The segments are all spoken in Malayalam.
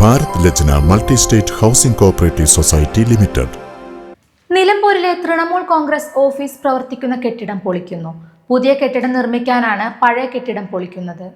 Bharat Lajna multi state housing cooperative society limited. നിലമ്പൂരിലെ തൃണമൂൽ കോൺഗ്രസ് ഓഫീസ് പ്രവർത്തിക്കുന്ന കെട്ടിടം പൊളിക്കുന്നു. പുതിയ കെട്ടിടം നിർമ്മിക്കാനാണ് പഴയ കെട്ടിടം പൊളിക്കുന്നത്.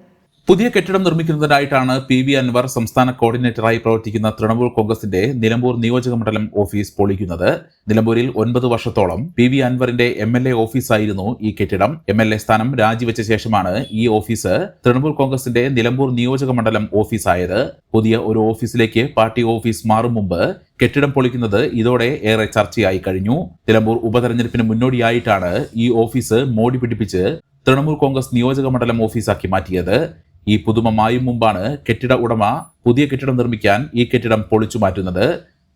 പുതിയ കെട്ടിടം നിർമ്മിക്കുന്നതിനായിട്ടാണ് പി വി അൻവർ സംസ്ഥാന കോർഡിനേറ്ററായി പ്രവർത്തിക്കുന്ന തൃണമൂൽ കോൺഗ്രസിന്റെ നിലമ്പൂർ നിയോജക മണ്ഡലം ഓഫീസ് പൊളിക്കുന്നത്. നിലമ്പൂരിൽ ഒൻപത് വർഷത്തോളം പി വി അൻവറിന്റെ എം എൽ എ ഓഫീസായിരുന്നു ഈ കെട്ടിടം. എം എൽ എ സ്ഥാനം രാജിവെച്ച ശേഷമാണ് ഈ ഓഫീസ് തൃണമൂൽ കോൺഗ്രസിന്റെ നിലമ്പൂർ നിയോജക മണ്ഡലം ഓഫീസായത്. പുതിയ ഒരു ഓഫീസിലേക്ക് പാർട്ടി ഓഫീസ് മാറും മുമ്പ് കെട്ടിടം പൊളിക്കുന്നത് ഇതോടെ ഏറെ ചർച്ചയായി കഴിഞ്ഞു. നിലമ്പൂർ ഉപതെരഞ്ഞെടുപ്പിന് മുന്നോടിയായിട്ടാണ് ഈ ഓഫീസ് മോടി പിടിപ്പിച്ച് തൃണമൂൽ കോൺഗ്രസ് നിയോജക മണ്ഡലം ഓഫീസാക്കി മാറ്റിയത്. ഈ പുതുമ മായും മുമ്പാണ് കെട്ടിട ഉടമ പുതിയ കെട്ടിടം നിർമ്മിക്കാൻ ഈ കെട്ടിടം പൊളിച്ചു മാറ്റുന്നത്.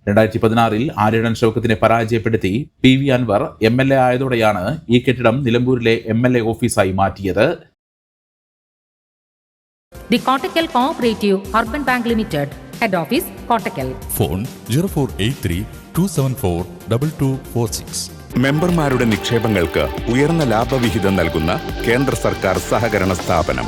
രണ്ടായിരത്തി പതിനാറിൽ ആര്യടൻ ഷൗക്കത്തിനെ പരാജയപ്പെടുത്തി P V Anvar M L A ആയതോടെയാണ് ഈ കെട്ടിടം നിലമ്പൂരിലെ എം എൽ എ ഓഫീസായി മാറ്റിയത്. The Kottakkal cooperative urban bank limited head office Kottakkal phone zero four eight three two seven four double two four six. മെമ്പർമാരുടെ നിക്ഷേപങ്ങൾക്ക് ഉയർന്ന ലാഭവിഹിതം നൽകുന്ന കേന്ദ്ര സർക്കാർ സഹകരണ സ്ഥാപനം.